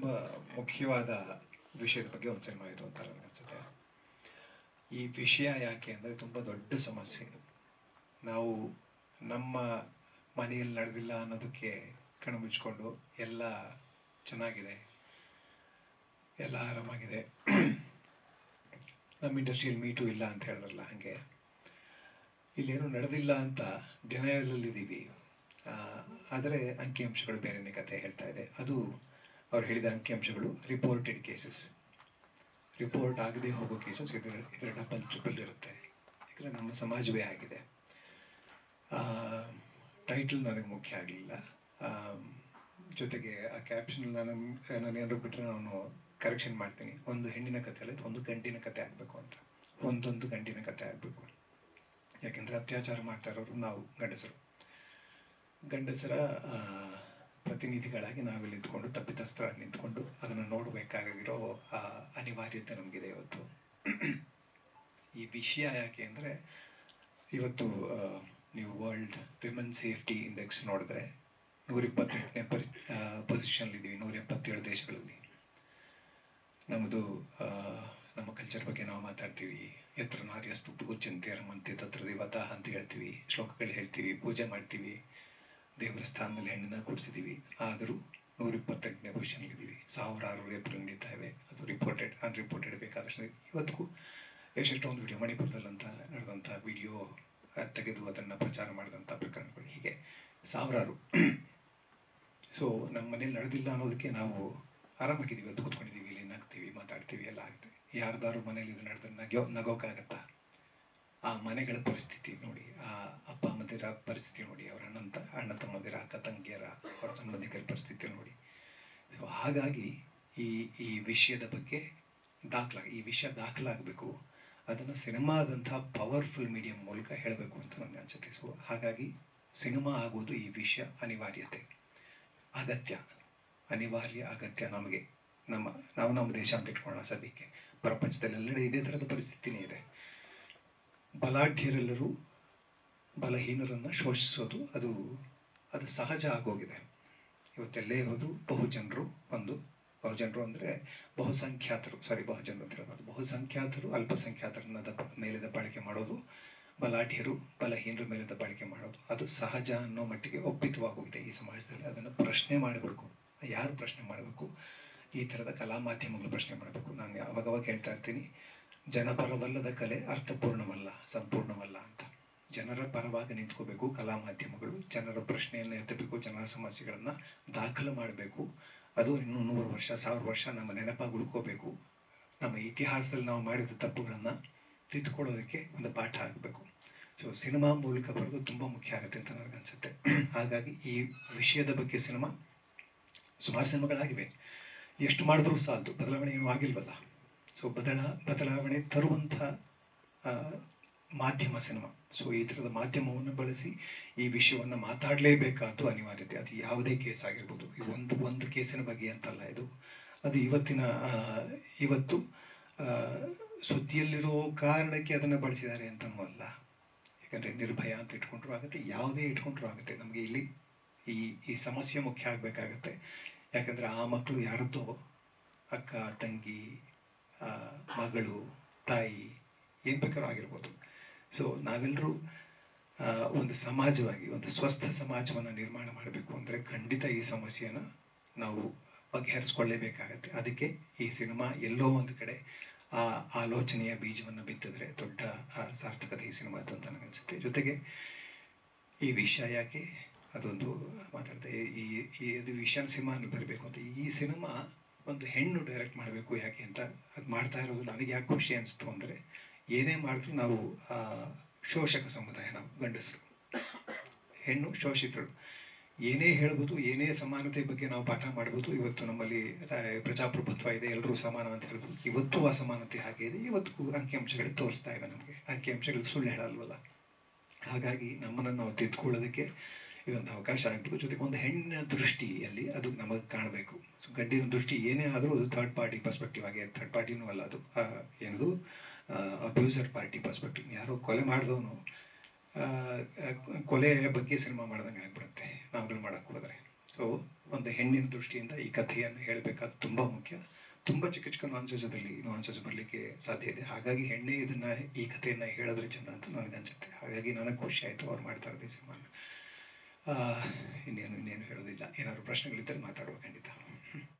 ತುಂಬ ಮುಖ್ಯವಾದ ವಿಷಯದ ಬಗ್ಗೆ ಸಿನಿಮಾ ಇದು ಅಂತ ನನಗೆ ಅನ್ಸುತ್ತೆ. ಈ ವಿಷಯ ಯಾಕೆ ಅಂದರೆ ತುಂಬ ದೊಡ್ಡ ಸಮಸ್ಯೆ. ನಾವು ನಮ್ಮ ಮನೆಯಲ್ಲಿ ನಡೆದಿಲ್ಲ ಅನ್ನೋದಕ್ಕೆ ಕಣ್ಣು ಮುಚ್ಕೊಂಡು ಎಲ್ಲ ಚೆನ್ನಾಗಿದೆ. ಎಲ್ಲ ಆರಾಮಾಗಿದೆ. ನಮ್ಮ ಇಂಡಸ್ಟ್ರಿಯಲ್ಲಿ ಮೀಟು ಇಲ್ಲ ಅಂತ ಹೇಳಿದ್ರಲ್ಲ ಹಾಗೆ. ಇಲ್ಲೇನು ನಡೆದಿಲ್ಲ ಅಂತ ಡಿನಯಲಲ್ಲಿದ್ದೀವಿ ಆದರೆ ಅಂಕಿಅಂಶಗಳು ಬೇರೆನೇ ಕತೆ ಹೇಳ್ತಾ ಇದೆ. ಅದು ಅವ್ರು ಹೇಳಿದ ಅಂಕಿಅಂಶಗಳು ರಿಪೋರ್ಟೆಡ್ ಕೇಸಸ್ ರಿಪೋರ್ಟ್ ಆಗದೆ ಹೋಗೋ ಕೇಸಸ್ ಇದರ ಇದರ ಡಬಲ್ ಟ್ರಿಪಲ್ ಇರುತ್ತೆ. ಯಾಕಂದರೆ ನಮ್ಮ ಸಮಾಜವೇ ಆಗಿದೆ. ಟೈಟಲ್ ನನಗೆ ಮುಖ್ಯ ಆಗಲಿಲ್ಲ. ಜೊತೆಗೆ ಆ ಕ್ಯಾಪ್ಷನ್ ನಾನು ನಾನು ಏನಾದ್ರು ಬಿಟ್ಟರೆ ನಾನು ಕರೆಕ್ಷನ್ ಮಾಡ್ತೀನಿ. ಒಂದು ಹೆಣ್ಣಿನ ಕತೆ ಅಲ್ಲ, ಒಂದು ಗಂಡಿನ ಕತೆ ಆಗಬೇಕು ಅಂತ. ಒಂದೊಂದು ಗಂಡಿನ ಕತೆ ಆಗಬೇಕು. ಯಾಕೆಂದರೆ ಅತ್ಯಾಚಾರ ಮಾಡ್ತಾ ಇರೋರು ನಾವು, ಗಂಡಸರು. ಗಂಡಸರ ಪ್ರತಿನಿಧಿಗಳಾಗಿ ನಾವಿಲ್ಲಿ ನಿಂತ್ಕೊಂಡು ತಪ್ಪಿತಸ್ಥರಾಗಿ ನಿಂತ್ಕೊಂಡು ಅದನ್ನು ನೋಡಬೇಕಾಗಿರೋ, ಆ, ಅನಿವಾರ್ಯತೆ ನಮಗಿದೆ ಇವತ್ತು. ಈ ವಿಷಯ ಯಾಕೆ ಅಂದರೆ, ಇವತ್ತು ನೀವು ವರ್ಲ್ಡ್ ವಿಮೆನ್ ಸೇಫ್ಟಿ ಇಂಡೆಕ್ಸ್ ನೋಡಿದ್ರೆ ನೂರ ಇಪ್ಪತ್ತೆಂಟನೇ ಪರಿ ಪೊಸಿಷನ್ಲಿದ್ದೀವಿ ನೂರ ಎಪ್ಪತ್ತೇಳು ದೇಶಗಳಲ್ಲಿ. ನಮ್ಮದು ನಮ್ಮ ಕಲ್ಚರ್ ಬಗ್ಗೆ ನಾವು ಮಾತಾಡ್ತೀವಿ. ಎತ್ತರ ನಾರ್ಯಸ್ತು ಪೂಜಂತೆ ರಮಂತೆ ತತ್ರ ದೇವತಾ ಅಂತ ಹೇಳ್ತೀವಿ, ಶ್ಲೋಕಗಳು ಹೇಳ್ತೀವಿ, ಪೂಜೆ ಮಾಡ್ತೀವಿ. ದೇವರ ಸ್ಥಾನದಲ್ಲಿ ಹೆಣ್ಣನ್ನ ಕೂಡಿಸಿದೀವಿ ಆದರೂ ನೂರ ಇಪ್ಪತ್ತೆಂಟನೇ ಪೊಸಿಷನ್ಲಿದ್ದೀವಿ ಸಾವಿರಾರು ರೇಪ್ಗಳು ನಡೀತಾ ಇವೆ ಅದು ರಿಪೋರ್ಟೆಡ್ ಅನ್ರಿಪೋರ್ಟೆಡ್ ಬೇಕಾದಷ್ಟು ಇವತ್ತಿಗೂ ಎಷ್ಟೆಷ್ಟೊಂದು ವಿಡಿಯೋ ಮಣಿಪುರದಲ್ಲಂತ ನಡೆದಂಥ ವಿಡಿಯೋ ತೆಗೆದು ಅದನ್ನು ಪ್ರಚಾರ ಮಾಡಿದಂಥ ಪ್ರಕರಣಗಳು. ಹೀಗೆ ಸಾವಿರಾರು. ಸೊ ನಮ್ಮ ಮನೇಲಿ ನಡೆದಿಲ್ಲ ಅನ್ನೋದಕ್ಕೆ ನಾವು ಆರಾಮಾಗಿದ್ದೀವಿ ಅದು ಕೂತ್ಕೊಂಡಿದ್ದೀವಿ ಇಲ್ಲಿ ನಗ್ತೀವಿ ಮಾತಾಡ್ತೀವಿ, ಎಲ್ಲ ಆಗುತ್ತೆ. ಯಾರ್ದಾರು ಮನೇಲಿ ಇದು ನಡೆದ್ರೆ ನಗೋ ನಗೋಕ್ಕಾಗತ್ತಾ ಆ ಮನೆಗಳ ಪರಿಸ್ಥಿತಿ ನೋಡಿ, ಆ ಅಪ್ಪ ಅಮ್ಮದಿರ ಪರಿಸ್ಥಿತಿ ನೋಡಿ, ಅವರ ಅಣ್ಣಂತ, ಅಣ್ಣ ತಮ್ಮದಿರ, ಅಕ್ಕ ತಂಗಿಯರ, ಅವರ ಸಂಬಂಧಿಕರ ಪರಿಸ್ಥಿತಿ ನೋಡಿ. ಸೊ ಹಾಗಾಗಿ ಈ ಈ ವಿಷಯದ ಬಗ್ಗೆ ದಾಖಲ, ಈ ವಿಷಯ ದಾಖಲಾಗಬೇಕು. ಅದನ್ನು ಸಿನಿಮಾದಂಥ ಪವರ್ಫುಲ್ ಮೀಡಿಯಂ ಮೂಲಕ ಹೇಳಬೇಕು ಅಂತ ನನಗೆ ಅನಿಸುತ್ತೆ. ಸೊ ಹಾಗಾಗಿ ಸಿನಿಮಾ ಆಗೋದು ಈ ವಿಷಯ ಅನಿವಾರ್ಯತೆ. ಅಗತ್ಯ. ಅನಿವಾರ್ಯ ಅಗತ್ಯ ನಮಗೆ. ನಮ್ಮ, ನಾವು ನಮ್ಮ ದೇಶ ಅಂತ ಇಟ್ಕೊಳ್ಳೋಣ ಸದ್ಯಕ್ಕೆ. ಪ್ರಪಂಚದಲ್ಲೆಲ್ಲಡೆ ಇದೇ ಥರದ ಪರಿಸ್ಥಿತಿನೇ ಇದೆ. ಬಲಾಢ್ಯರೆಲ್ಲರೂ ಬಲಹೀನರನ್ನು ಶೋಷಿಸೋದು, ಅದು ಅದು ಸಹಜ ಆಗೋಗಿದೆ. ಇವತ್ತೆಲ್ಲೇ ಹೋದರೂ ಬಹುಜನರು ಒಂದು, ಬಹುಜನರು ಅಂದರೆ ಬಹುಸಂಖ್ಯಾತರು ಸಾರಿ ಬಹುಜನರು ಅಂತ ಬಹುಸಂಖ್ಯಾತರು, ಅಲ್ಪಸಂಖ್ಯಾತರನ್ನ ಮೇಲೆ ದಬ್ಬಾಳಿಕೆ ಮಾಡೋದು, ಬಲಾಢ್ಯರು, ಬಲಹೀನರ ಮೇಲೆ ದಬ್ಬಾಳಿಕೆ ಮಾಡೋದು, ಅದು ಸಹಜ ಅನ್ನೋ ಮಟ್ಟಿಗೆ ಒಪ್ಪಿತವಾಗೋಗಿದೆ ಈ ಸಮಾಜದಲ್ಲಿ. ಅದನ್ನು ಪ್ರಶ್ನೆ ಮಾಡಬೇಕು. ಯಾರು ಪ್ರಶ್ನೆ ಮಾಡಬೇಕು? ಈ ಥರದ ಕಲಾ ಮಾಧ್ಯಮಗಳು ಪ್ರಶ್ನೆ ಮಾಡಬೇಕು. ನಾನು ಯಾವಾಗವಾಗ ಹೇಳ್ತಾ ಇರ್ತೀನಿ ಜನಪರವಲ್ಲದ ಕಲೆ ಅರ್ಥಪೂರ್ಣವಲ್ಲ, ಸಂಪೂರ್ಣವಲ್ಲ ಅಂತ. ಜನರ ಪರವಾಗಿ ನಿಂತ್ಕೋಬೇಕು, ಕಲಾ ಮಾಧ್ಯಮಗಳು, ಜನರ ಪ್ರಶ್ನೆಯನ್ನು ಎತ್ತಬೇಕು, ಜನರ ಸಮಸ್ಯೆಗಳನ್ನು ದಾಖಲು ಮಾಡಬೇಕು. ಅದು ಇನ್ನೂ ನೂರು ವರ್ಷ, ಸಾವಿರ ವರ್ಷ ನಮ್ಮ ನೆನಪಾಗಿ ಉಳ್ಕೋಬೇಕು. ನಮ್ಮ ಇತಿಹಾಸದಲ್ಲಿ ನಾವು ಮಾಡಿದ ತಪ್ಪುಗಳನ್ನು ತಿದ್ದುಕೊಳ್ಳೋದಕ್ಕೆ ಒಂದು ಪಾಠ ಆಗಬೇಕು. ಸೊ ಸಿನಿಮಾ ಮೂಲಕ ಬರೋದು ತುಂಬ ಮುಖ್ಯ ಆಗುತ್ತೆ ಅಂತ ನನಗನ್ಸುತ್ತೆ. ಹಾಗಾಗಿ ಈ ವಿಷಯದ ಬಗ್ಗೆ ಸಿನಿಮಾ ಸುಮಾರು ಸಿನಿಮಾಗಳಾಗಿವೆ. ಎಷ್ಟು ಮಾಡಿದ್ರೂ ಸಾಲದು, ಬದಲಾವಣೆ ಏನೂ ಆಗಿಲ್ವಲ್ಲ. ಸೊ ಬದಲ, ಬದಲಾವಣೆ ತರುವಂಥ ಮಾಧ್ಯಮ ಸಿನಿಮಾ. ಸೊ ಈ ಥರದ ಮಾಧ್ಯಮವನ್ನು ಬಳಸಿ ಈ ವಿಷಯವನ್ನು ಮಾತಾಡಲೇಬೇಕಾದ್ದು ಅನಿವಾರ್ಯತೆ. ಅದು ಯಾವುದೇ ಕೇಸ್ ಆಗಿರ್ಬೋದು. ಈ ಒಂದು ಒಂದು ಕೇಸಿನ ಬಗ್ಗೆ ಅಂತಲ್ಲ ಇದು. ಅದು ಇವತ್ತಿನ ಇವತ್ತು ಸುದ್ದಿಯಲ್ಲಿರೋ ಕಾರಣಕ್ಕೆ ಅದನ್ನು ಬಳಸಿದ್ದಾರೆ ಅಂತನೂ ಅಲ್ಲ. ಯಾಕಂದರೆ ನಿರ್ಭಯ ಅಂತ ಇಟ್ಕೊಂಡ್ರೂ ಆಗುತ್ತೆ. ಯಾವುದೇ ಇಟ್ಕೊಂಡ್ರೂ ಆಗುತ್ತೆ. ನಮಗೆ ಇಲ್ಲಿ ಈ ಈ ಸಮಸ್ಯೆ ಮುಖ್ಯ ಆಗಬೇಕಾಗತ್ತೆ. ಯಾಕಂದರೆ ಆ ಮಕ್ಕಳು ಯಾರದ್ದೋ, ಅಕ್ಕ, ತಂಗಿ ಮಗಳು, ತಾಯಿ ಏನು ಬೇಕಾದ್ರೂ ಆಗಿರ್ಬೋದು ಸೊ ನಾವೆಲ್ಲರೂ ಒಂದು ಸಮಾಜವಾಗಿ, ಒಂದು ಸ್ವಸ್ಥ ಸಮಾಜವನ್ನು ನಿರ್ಮಾಣ ಮಾಡಬೇಕು ಅಂದರೆ ಖಂಡಿತ ಈ ಸಮಸ್ಯೆಯನ್ನು ನಾವು ಬಗೆಹರಿಸ್ಕೊಳ್ಳೇಬೇಕಾಗತ್ತೆ. ಅದಕ್ಕೆ ಈ ಸಿನಿಮಾ ಎಲ್ಲೋ ಒಂದು ಕಡೆ ಆ ಆಲೋಚನೆಯ ಬೀಜವನ್ನು ಬಿತ್ತಿದ್ರೆ ದೊಡ್ಡ ಸಾರ್ಥಕತೆ ಈ ಸಿನಿಮಾ ಅಂತ ನನಗನ್ಸುತ್ತೆ. ಜೊತೆಗೆ ಈ ವಿಷಯ ಯಾಕೆ ಅದೊಂದು ಮಾತಾಡ್ತಾ ಈ ಈ ಇದು ವಿಷನ್ ಸಿನಿಮಾ ಬರಬೇಕು ಅಂತ, ಈ ಸಿನಿಮಾ ಒಂದು ಹೆಣ್ಣು ಡೈರೆಕ್ಟ್ ಮಾಡಬೇಕು ಯಾಕೆ ಅಂತ ಅದು ಮಾಡ್ತಾ ಇರೋದು ನನಗೆ ಯಾಕೆ ಖುಷಿ ಅನಿಸ್ತು ಅಂದರೆ ಏನೇ ಮಾಡಿದ್ರು ನಾವು ಶೋಷಕ ಸಮುದಾಯ ನಾವು, ಗಂಡಸರು. ಹೆಣ್ಣು ಶೋಷಿತರು. ಏನೇ ಹೇಳ್ಬೋದು, ಏನೇ ಸಮಾನತೆ ಬಗ್ಗೆ ನಾವು ಪಾಠ ಮಾಡ್ಬೋದು, ಇವತ್ತು ನಮ್ಮಲ್ಲಿ ಪ್ರಜಾಪ್ರಭುತ್ವ ಇದೆ ಎಲ್ಲರೂ ಸಮಾನ ಅಂತ ಹೇಳ್ಬೋದು. ಇವತ್ತು ಅಸಮಾನತೆ ಹಾಗೆ ಇದೆ ಇವತ್ತು ಅಂಕಿಅಂಶಗಳು ತೋರಿಸ್ತಾ ಇವೆ ನಮಗೆ. ಅಂಕಿಅಂಶಗಳು ಸುಳ್ಳು ಹೇಳಲ್ವಲ್ಲ? ಹಾಗಾಗಿ ನಮ್ಮನ್ನು ನಾವು ತಿದ್ಕೊಳ್ಳೋದಕ್ಕೆ ಇದೊಂದು ಅವಕಾಶ ಆಗಬೇಕು. ಜೊತೆಗೆ ಒಂದು ಹೆಣ್ಣಿನ ದೃಷ್ಟಿಯಲ್ಲಿ ಅದು ನಮಗೆ ಕಾಣಬೇಕು. ಸೊ ಗಂಡಿನ ದೃಷ್ಟಿ ಏನೇ ಆದರೂ ಅದು ಥರ್ಡ್ ಪಾರ್ಟಿ ಪರ್ಸ್ಪೆಕ್ಟಿವ್ ಆಗಿ ಥರ್ಡ್ ಪಾರ್ಟಿನೂ ಅಲ್ಲ ಅದು. ಏನದು? ಅಬ್ಯೂಸರ್ ಪಾರ್ಟಿ ಪರ್ಸ್ಪೆಕ್ಟಿವ್ ಯಾರೋ ಕೊಲೆ ಮಾಡಿದವನು ಕೊಲೆ ಬಗ್ಗೆ ಸಿನಿಮಾ ಮಾಡ್ದಂಗೆ ಆಗ್ಬಿಡುತ್ತೆ. ನಾವುಗಳು ಮಾಡೋಕ್ಕೆ ಹೋದರೆ. ಸೊ ಒಂದು ಹೆಣ್ಣಿನ ದೃಷ್ಟಿಯಿಂದ ಈ ಕಥೆಯನ್ನು ಹೇಳಬೇಕಾದ ತುಂಬ ಮುಖ್ಯ. ತುಂಬ ಚಿಕ್ಕ ಚಿಕ್ಕ ನಾನ್ಸೆಸದಲ್ಲಿ ನಾನ್ಸೆಸ್ ಬರಲಿಕ್ಕೆ ಸಾಧ್ಯ ಇದೆ. ಹಾಗಾಗಿ ಹೆಣ್ಣೆ ಇದನ್ನು ಈ ಕಥೆಯನ್ನು ಹೇಳಿದ್ರೆ ಚೆಂದ ಅಂತ ನನಗನ್ಸುತ್ತೆ ಹಾಗಾಗಿ ನನಗೆ ಖುಷಿ ಆಯಿತು ಅವ್ರು ಮಾಡ್ತಾ ಇರೋದು ಈ ಸಿನಿಮಾನ. ಇನ್ನೇನು ಇನ್ನೇನು ಹೇಳೋದಿಲ್ಲ. ಏನಾದರೂ ಪ್ರಶ್ನೆಗಳಿದ್ದರೆ ಮಾತಾಡುವ ಖಂಡಿತ.